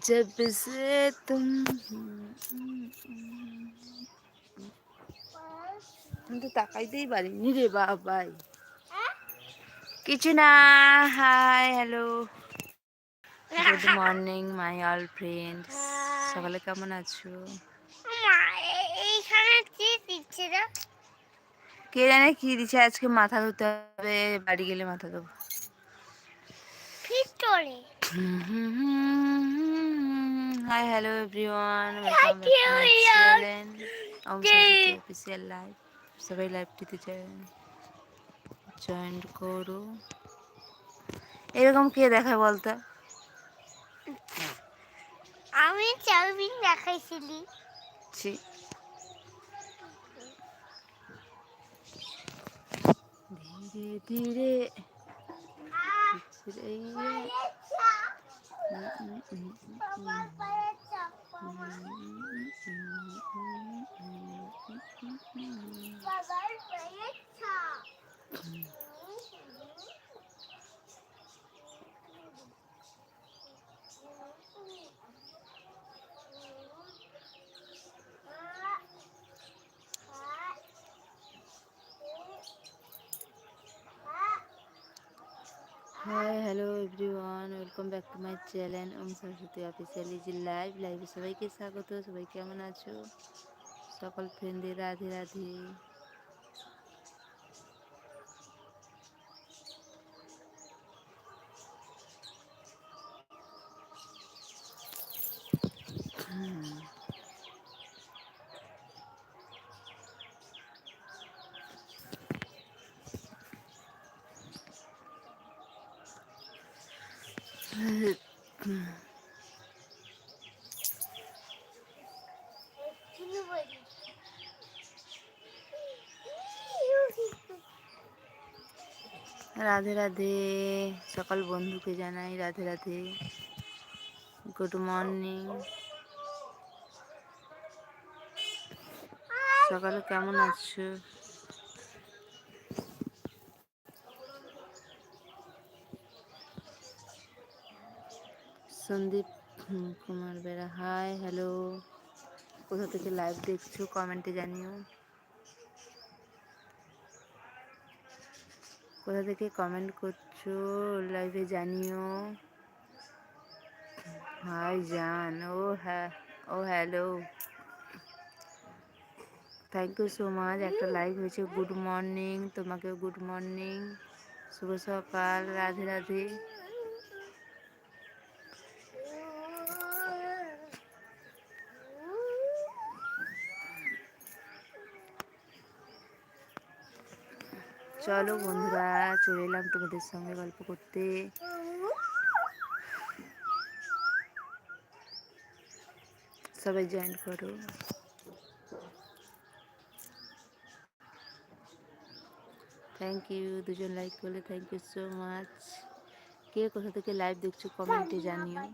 जब से तुम তো তাকাইতেই পারিনি রে বাবাই কিছু না hi hello good morning my all friends সকালে কেমন আছো কে জানে কি দিচ্ছে আজকে মাথা ধরতে হবে বাড়ি গেলে মাথা দেবো ওড়ে hi hello everyone welcome to my official live সবাই লাইভটিতে জয়েন করো এরকম কে দেখায় বলতো আমি চাউমিন দেখাইছিলি। ছি। ধীরে ধীরে। 爸爸，爸爸，爸爸，爸爸，爸爸，爸爸，hello everyone, welcome back to my channel. Om Saraswati official G live লাইভে সবাইকে স্বাগত। সবাই কেমন আছো? সকল ফ্রেন্ডে রাধে রাধে। রাধে রাধে। সকাল বন্ধুকে জানাই, রাধে রাধে। গুড মর্নিং সকালে কেমন আছো? সন্দীপ কুমার বেড়া হাই হ্যালো কোথা থেকে লাইভ দেখছ? কমেন্টে জানিও। কোথা থেকে কমেন্ট করছ? লাইভে জানিও। হাই জান ও হ্যাঁ ও hello thank you so much একটা লাইভ হয়েছে। গুড মর্নিং তোমাকে গুড মর্নিং শুভ সকাল। রাধে রাধে। চলো বন্ধুরা, চলে এলাম তোমাদের সঙ্গে গল্প করতে। সবাই জয়েন করো। থ্যাংক ইউ দুজন লাইক করলে থ্যাংক ইউ সো মাচ কে কোথা থেকে লাইভ দেখছ কমেন্টে জানিও।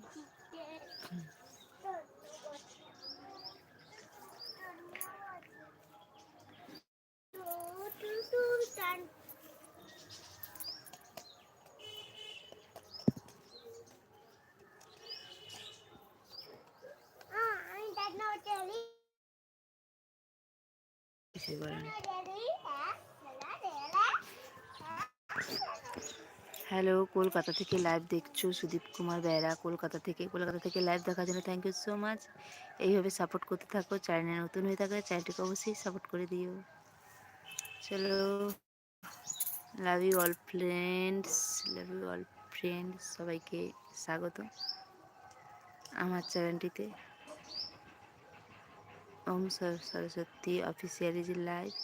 হ্যালো কলকাতা থেকে লাইভ দেখছ সুদীপ কুমার বেরা কলকাতা থেকে কলকাতা থেকে লাইভ দেখার জন্য থ্যাংক ইউ সো মাচ এইভাবে সাপোর্ট করতে থাকো চ্যানেল নতুন হয়ে থাকলে চ্যানেলটিকে অবশ্যই সাপোর্ট করে দিও। চলো love you all friends love you all friends সবাইকে স্বাগত আমার চ্যানেলটিতে ওম সরস্বতী অফিসিয়ালিজ লাইভ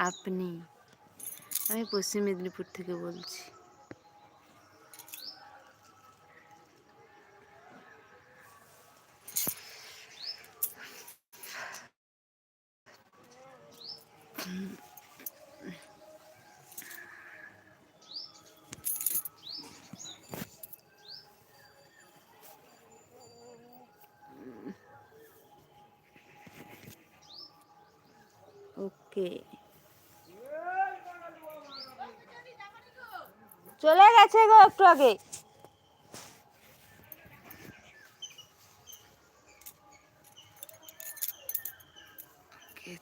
আপনি। আমি পশ্চিম মেদিনীপুর থেকে বলছি। ওকে চলে গেছে গো একটু আগে।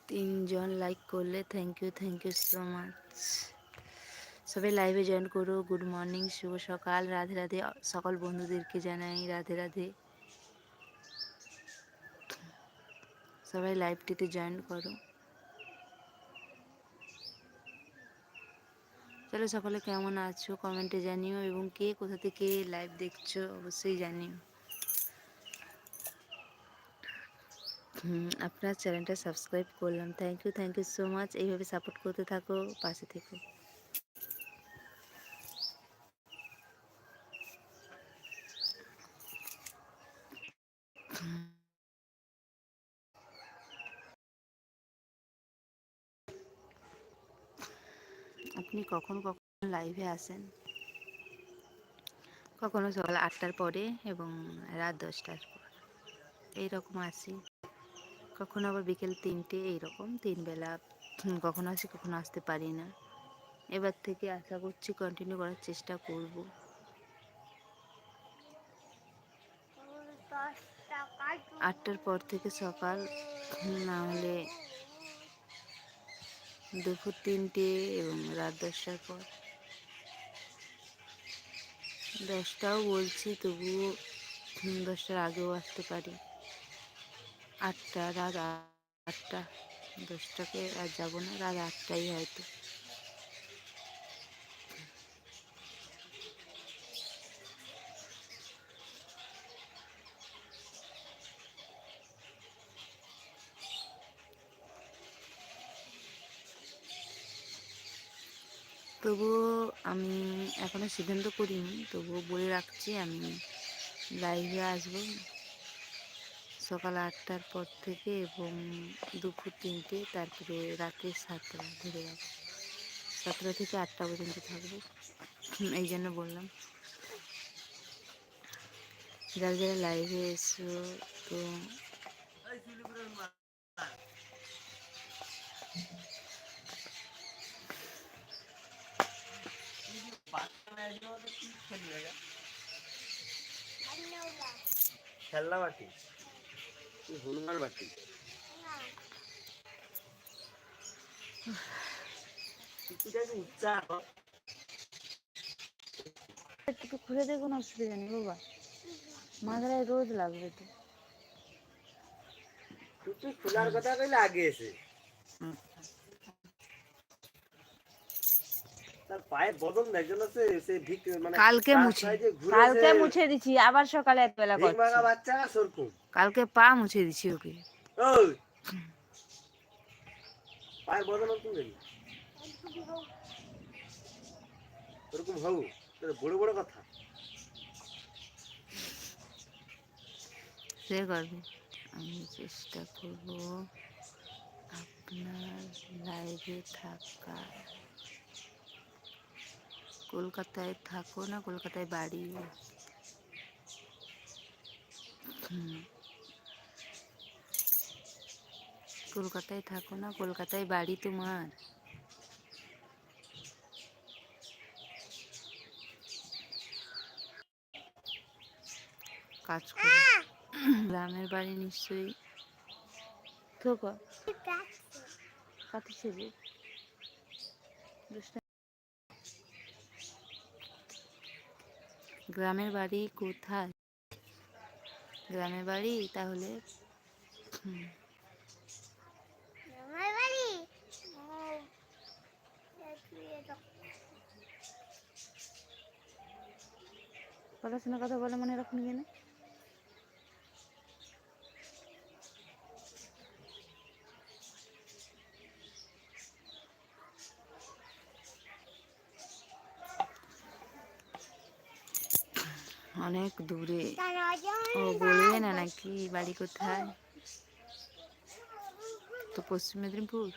তিনজন লাইক করলে thank you thank you so much সবাই লাইভে জয়েন করো গুড মর্নিং শুভ সকাল, রাধে রাধে, সকল বন্ধুদেরকে জানাই, রাধে রাধে। সবাই লাইভটিতে জয়েন করো। চলো সকলে কেমন আছো? কমেন্টে জানিও এবং কে কোথা থেকে লাইভ দেখছ অবশ্যই জানিও। আপনার চ্যানেলটা সাবস্ক্রাইব করলাম। Thank you thank you so much এইভাবে সাপোর্ট করতে থাকো, পাশে থেকো আপনি কখন কখন লাইভে আসেন? কখনো সকাল আটটার পরে এবং রাত দশটার পর। এইরকম আসি কখনো আবার বিকেল তিনটে এইরকম তিন বেলা কখনো আসি কখনো আসতে পারি না। এবার থেকে আশা করছি কন্টিনিউ করার চেষ্টা করব। আটটার পর থেকে সকাল না হলে দুপুর তিনটে এবং রাত দশটার পর। দশটাও বলছি, তবুও দশটার আগেও আসতে পারি। আটটা, রাত আটটা, দশটাকে আর যাব না, রাত আটটাই হয়তো। তবুও আমি এখনও সিদ্ধান্ত করিনি। তবুও বলে রাখছি, আমি লাইভে আসব সকাল আটটার পর থেকে এবং দুপুর তিনটে, তারপরে রাতে সাতটা ধরে যাব সাতটা থেকে আটটা পর্যন্ত থাকব, এই জন্য বললাম। যারা যারা লাইভে এসো তো খেলনা বাটি? হনুমান বাটি? একটু খুলে দিয়ে কোনো অসুবিধা নেই বাবা। মাথায় রোজ লাগবে তো। তুই তুই খোলার কথা কইলে আগে এসে তার পায়ের বদন একজন আছে সে ভিক মানে কালকে রাস্তায় মুছে। কালকে মুছে দিছি আবার সকালে কালকে পা মুছে দিছি ওকে। পায়ের হও বড় বড় কথা। সে করবে। আমি চেষ্টা করব আপনার লাইভে থাকা। কলকাতায় থাকো না কলকাতায় বাড়ি। কলকাতায় থাকো না কলকাতায় বাড়ি তোমার। কাজ করো। গ্রামের বাড়ি নিশ্চয়ই। থোকা কাটি ছেলে গ্রামের বাড়ি কোথায়? গ্রামের বাড়ি তাহলে? পড়াশোনার কথা বলে মনে রাখুন কেন ও বলবে না নাকি বাড়ি কোথায়? তো পশ্চিম মেদিনীপুর?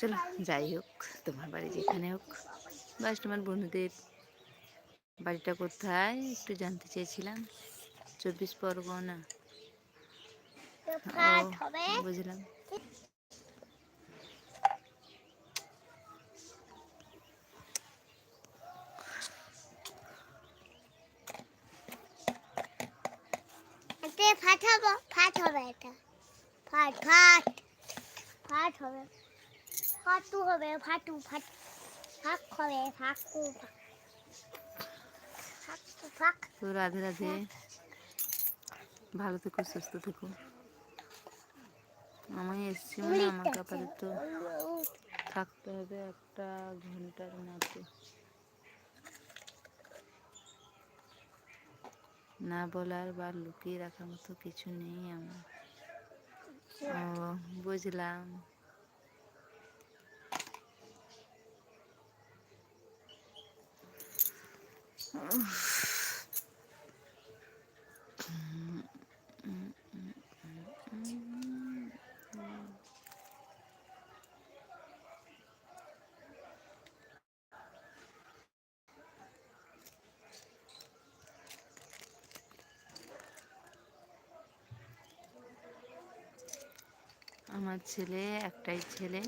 চলো যাই হোক, তোমার বাড়ি যেখানে হোক। বাস তোমার বন্ধুদের বাড়িটা কোথায়? একটু জানতে চেয়েছিলাম। চব্বিশ পরগনা। বুঝলাম। এতে ভাত হবে এটা। ভাত ভাত ভাত হবে। ভাতু হবে ভাতু ভাত ভাত হবে ভাকু ভাক। তো রাধে রাধে। ভালো থেকো সুস্থ থেকো। আমি এসছি মানে আমাকে আপাতত থাকতে হবে একটা ঘণ্টার মতো না বলার বা লুকিয়ে রাখার মতো কিছু নেই আমার। ও বুঝলাম। আমার ছেলে, একটাই ছেলে।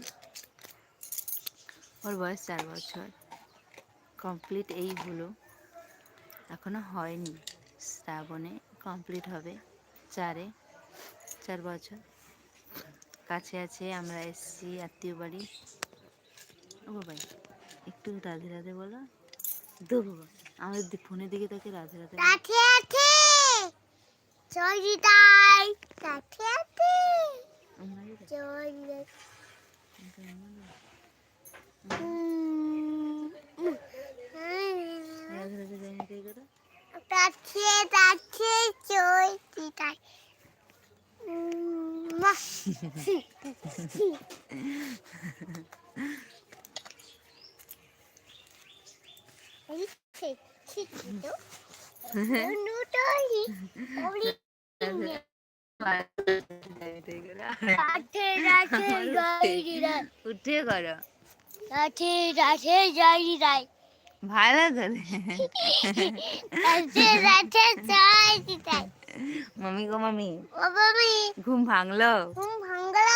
ওর বয়স চার বছর। কমপ্লিট এই হলো। এখনও হয়নি। শ্রাবণে কমপ্লিট হবে। চারে, চার বছর। কাছে আছে, আমরা এসছি আত্মীয় বাড়ি। ও বাবাই, একটু রাধে রাধে বলো। দু বাবা, আমাদের ফোনের দিকে তাকে রাধে রাধে আছে। আমরা কি রে? চলি আমরা আমরা রাধে রাধে যাই না করে কাঠে কাঠে চলি তাই উঠে করো রাঠে রাঠে যাই রাই ভালো করে রাঠে রাঠে যাই রাই মামি গো মামি ও বাবি ঘুম ভাঙলো ঘুম ভাঙলা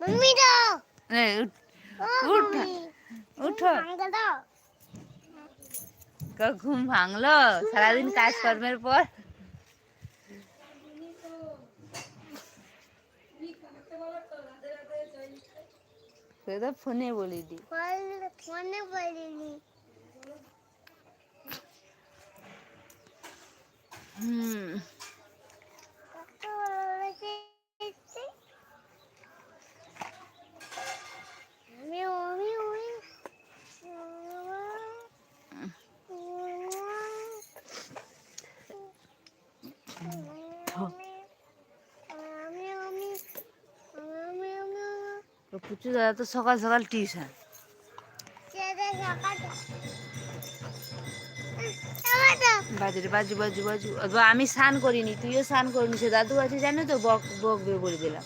মাম্মি দাও এই, উঠ- ও উঠ। মাম্মি উঠো ঘুম ভাঙলো সারাদিন কাজকর্মের পর তো ফোনে বলি দি ফোনে বলিনি হুম কত বলেছে আমি আমি আমি আমি আমি আমি আমি তো পুচু দাদা তো সকাল সকাল টিউশন। বাজরে বাজু বাজু বাজু। আমি স্নান করিনি তুইও স্নান করিনি সে দাদু আছে জানো তো? বক বকবে বলে দিলাম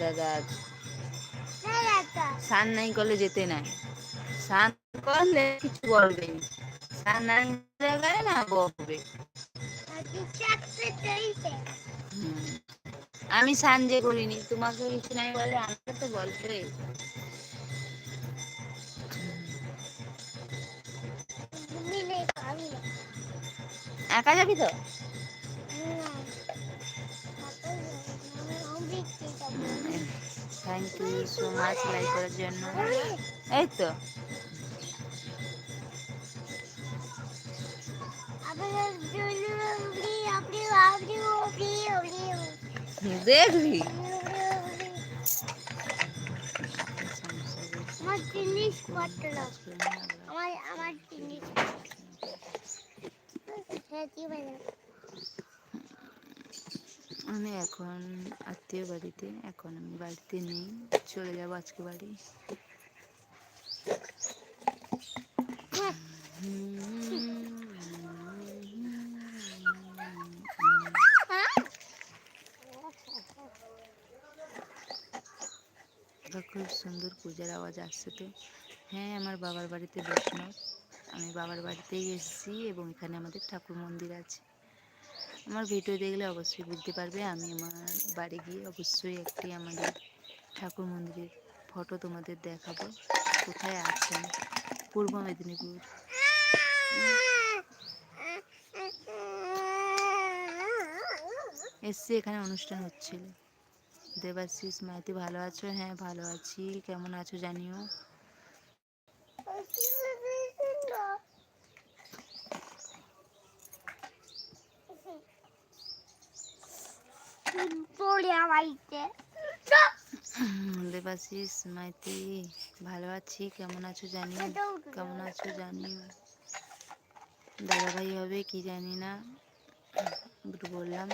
দাদা স্নান নাই করলে যেতে নাই। স্নান করলে কিছু বলবে স্নান নাই করে না বকবে। হুম। আমি স্নান করিনি তোমাকে কিছু নাই বলে আমাকে তো বলবে। একা যাবি তো? Thank you so much like করার জন্য এই তো। দেখবি আমার জিনিস পত্র আমার আমার জিনিস হ্যাঁ আমি এখন আত্মীয় বাড়িতে এখন আমি বাড়িতে নেই চলে যাব আজকে বাড়ি। এটা খুব সুন্দর পূজার আওয়াজ আসছে তো। হ্যাঁ আমার বাবার বাড়িতে বৈষ্ণব। আমি বাবার বাড়িতেই এসেছি এবং এখানে আমাদের ঠাকুর মন্দির আছে। আমার ভিডিও দেখলে অবশ্যই বুঝতে পারবে, আমি আমার বাড়ি গিয়ে অবশ্যই একটি আমাদের ঠাকুর মন্দিরের ফটো তোমাদের দেখাবো। কোথায় আছেন? পূর্ব মেদিনীপুর। এসছি, এখানে অনুষ্ঠান হচ্ছিল। দেবাশিস মাইতি ভালো আছো? হ্যাঁ ভালো আছি। কেমন আছো জানিও? দেবাশিস মাইতি ভালো আছি? কেমন আছো জানিও? কেমন আছো জানিও? দাদাভাই হবে কি জানি না। একটু বললাম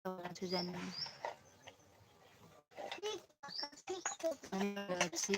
কেমন আছো জানি না আমি ভালো আছি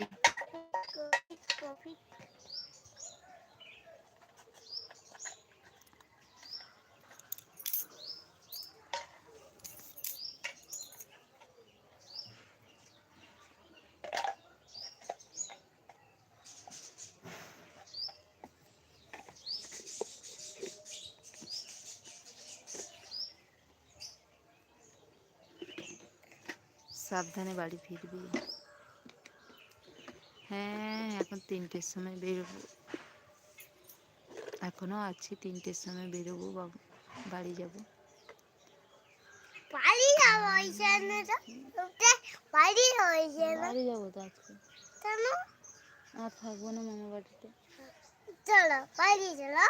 সাবধানে বাড়ি ফিরবি হ্যাঁ এখন তিনটের সময় বেরোবো। এখনও আছি তিনটের সময় বেরোবো বাড়ি যাব। বাড়ি যাব বাড়ি না বাড়ি যাব তো আজকে। কেন? আর থাকব না মামা বাড়িতে। চলো বাড়ি চলো।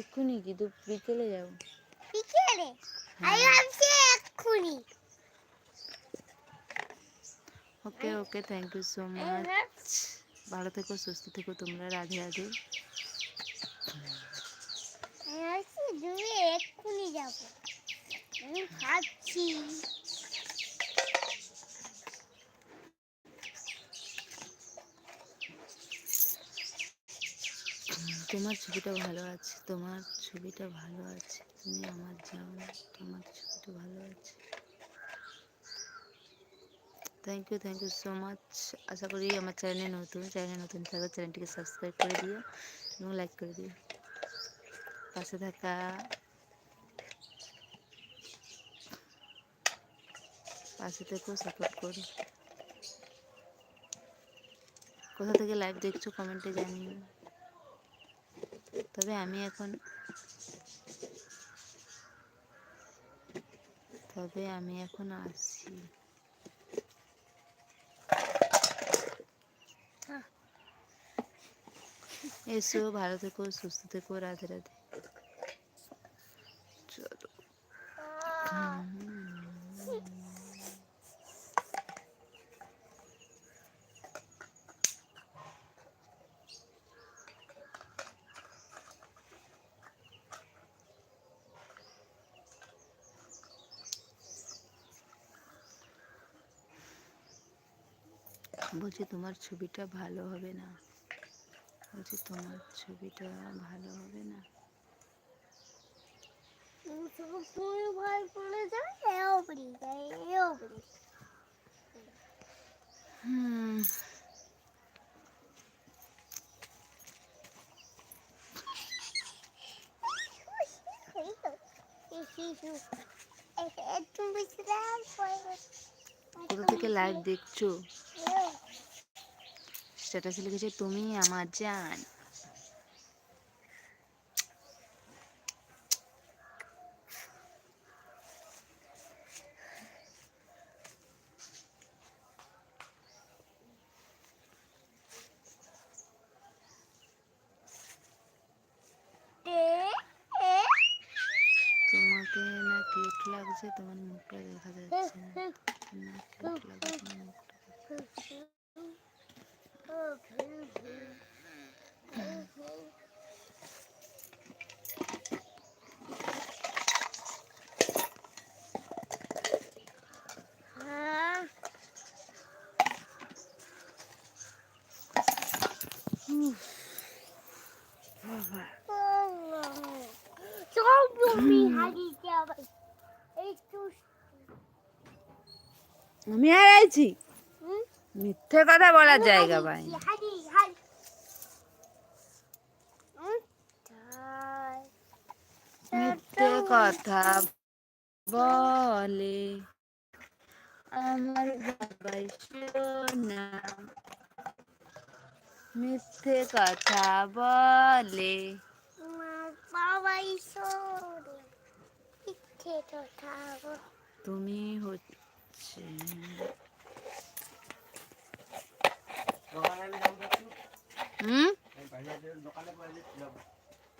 এক্ষুনি কি দু বিকেলে যাব। বিকেলে? আমি ভাবছি এক্ষুনি। Okay okay thank you so much ভালো থেকো সুস্থ থেকো তোমরা রাধে রাধে। এক্ষুনি যাব। ভাবছি। তোমার ছবিটা ভালো আছে তোমার ছবিটা ভালো আছে। তুমি আমার যাও না তোমার ছবিটা ভালো আছে। Thank you thank you so much আশা করি আমার চ্যানেলে নতুন চ্যানেলে নতুন থাকবে চ্যানেলটিকে সাবস্ক্রাইব করে দিও এবং লাইক করে দিও। পাশে থাকা পাশে থেকেও সাপোর্ট করো। কোথা থেকে লাইভ দেখছ কমেন্টে জানিও। তবে আমি এখন তবে আমি এখন আসছি এসো ভালো থেকো সুস্থ থেকো রাধে রাধে। চলো। বলছি তোমার ছবিটা ভালো হবে না। বলছি তোমার ছবিটা ভালো হবে না? তুমি ভয় পড়ে যাবে এও পড়ি যায় এও পড়ি হুম একটু বিশ্রাম করে কোথা থেকে লাইভ দেখছ? স্ট্যাটাসে লিখেছে তুমি আমার জান। তোমাকে না লাগছে তোমার মুখটা দেখা যাচ্ছে না। না লাগছে মুখটা আমি হারাইছি। মিথ্যে কথা বলার জায়গা পাই? তাই। মিথ্যে কথা বলে আমার বাবাই সোনা। মিথ্যে কথা বলে। বাবাই তুমি হচ্ছে দোকানে আমি যাব একটু হুম?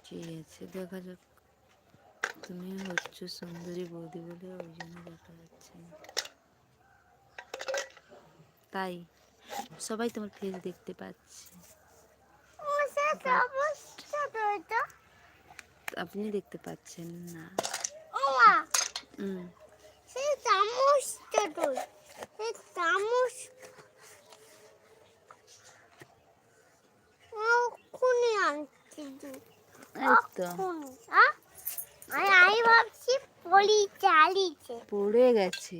ঠিক আছে দেখা যাক। তুমি হচ্ছে সুন্দরী বৌদি বলে ওই জন্য দেখা যাচ্ছে না। তাই সবাই তোমার ফেস দেখতে পাচ্ছে। আপনি দেখতে পাচ্ছেন না। হুম। সেই চামচটা তো সেই চামচ খুনি আনছি এই তো খুনি আমি ভাবছি পলি চালিয়েছে পড়ে গেছে।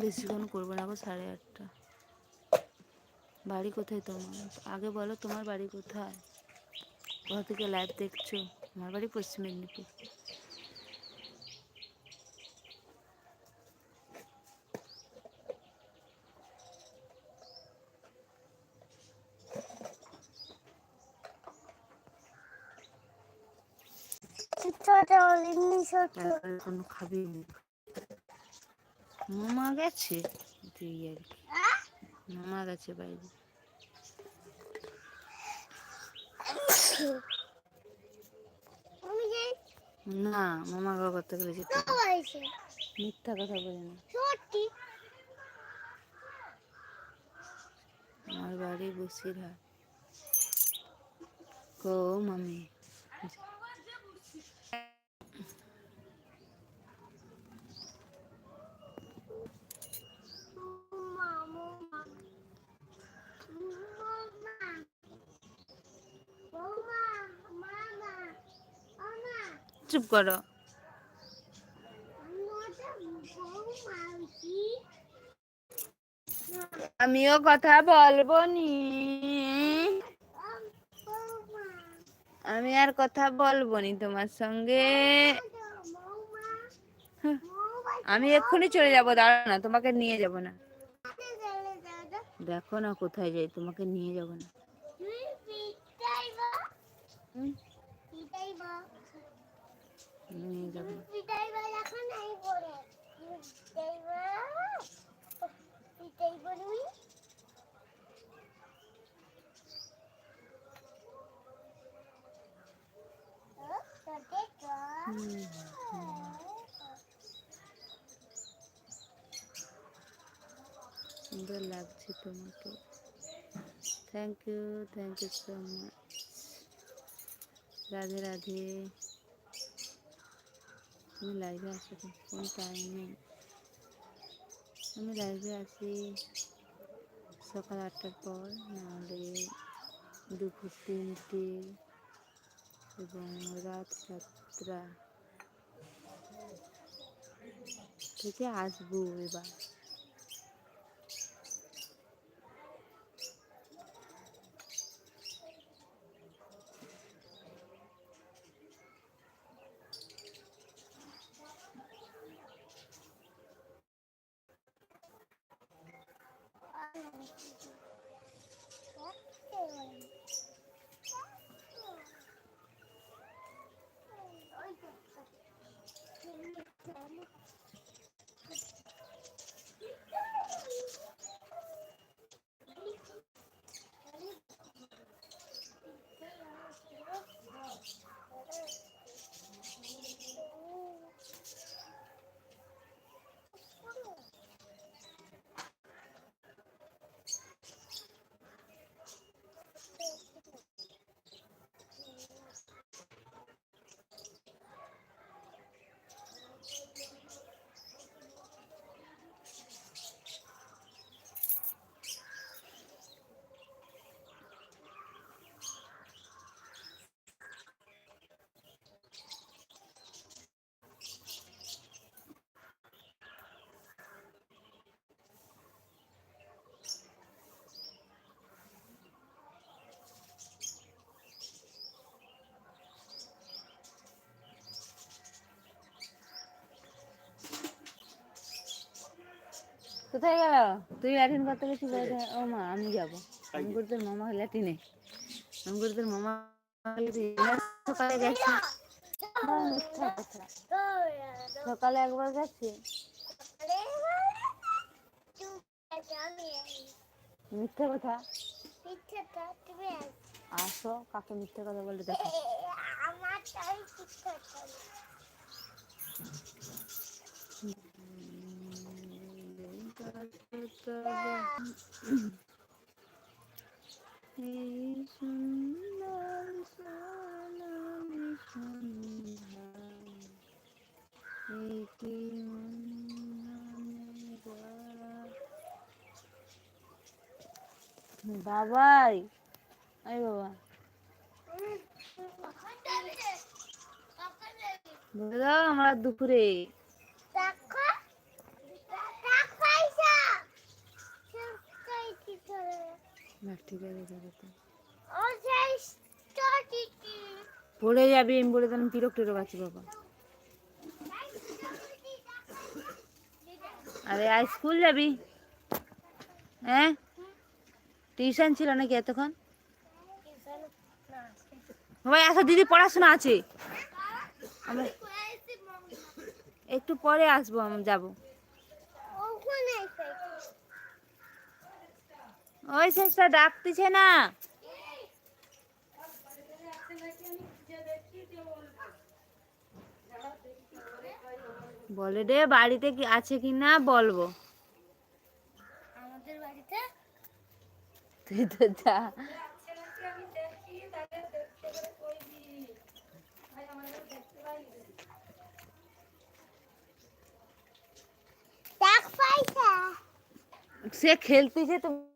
বেশিক্ষণ করব না গো সাড়ে আটটা। বাড়ি কোথায় তোমার? আগে বলো তোমার বাড়ি কোথায়? কোথা থেকে লাইভ দেখছ? আমার বাড়ি পশ্চিম মেদিনীপুর। খাবি। মামা গেছে? তুই আর মামা গেছে বাইরে আমি যাই না মামা গা করতে গেলে মিথ্যা কথা বলে না। সত্যি? আমার বাড়ি বসিরহাট। কো মামি। চুপ করো। আমিও কথা বলব নি। আমি আর কথা বলব নি তোমার সঙ্গে। হ্যাঁ, আমি এক্ষুনি চলে যাব দাঁড়া না তোমাকে নিয়ে যাব না। দেখো না কোথায় যাই তোমাকে নিয়ে যাব না তুই পিটাইবা হুম, পিটাইবা নিয়ে যাব না পিটাইবা এখন নাই পড়ে পিটাইবা পিটাইবা তুমি ও তোতে হুম, সুন্দর লাগছে তোমাকে। Thank you thank you so much Radhe Radhe. তুমি লাইভে আসো? কোন টাইমে আমি লাইভে আসি সকাল আটটার পর, নাহলে দুপুর তিনটে এবং রাত সাতটা থেকে আসব এবার কোথায় গেল? তুই ল্যাটিন করতে গেছিস? ও মা, আমি যাব। আমি মামা ল্যাটিনে আমি করে মামা সকালে গেছি। সকালে একবার গেছি। মিথ্যা কথা? আসো, কাকে মিথ্যা কথা বলে দেখো। আমার তাই শিক্ষা এই সুন্দর সোনালি সন্ধ্যায় এই কি মনে গড়া বাবাই আই বাবা। দাও আমরা দুপুরে দেখো দেখ পয়সা সেই কি করে না ঠিক আছে যাবে তো ও সেই স্টোরিটি পড়ে যাবি আমি বলে দিলাম পিরক টিরক আছে বাবা। আরে আজ স্কুল যাবি? হ্যাঁ? টিউশন ছিল নাকি এতক্ষণ? বাবা আচ্ছা দিদি পড়াশোনা আছে। আমরা একটু পরে আসব আমি যাব। ওই শেষটা ডাকতেছে না। বলে রে বাড়িতে কি আছে কি না বলব। আমাদের বাড়িতে? তুই তো যা। সে খেলতেছে তো ডাকতেছে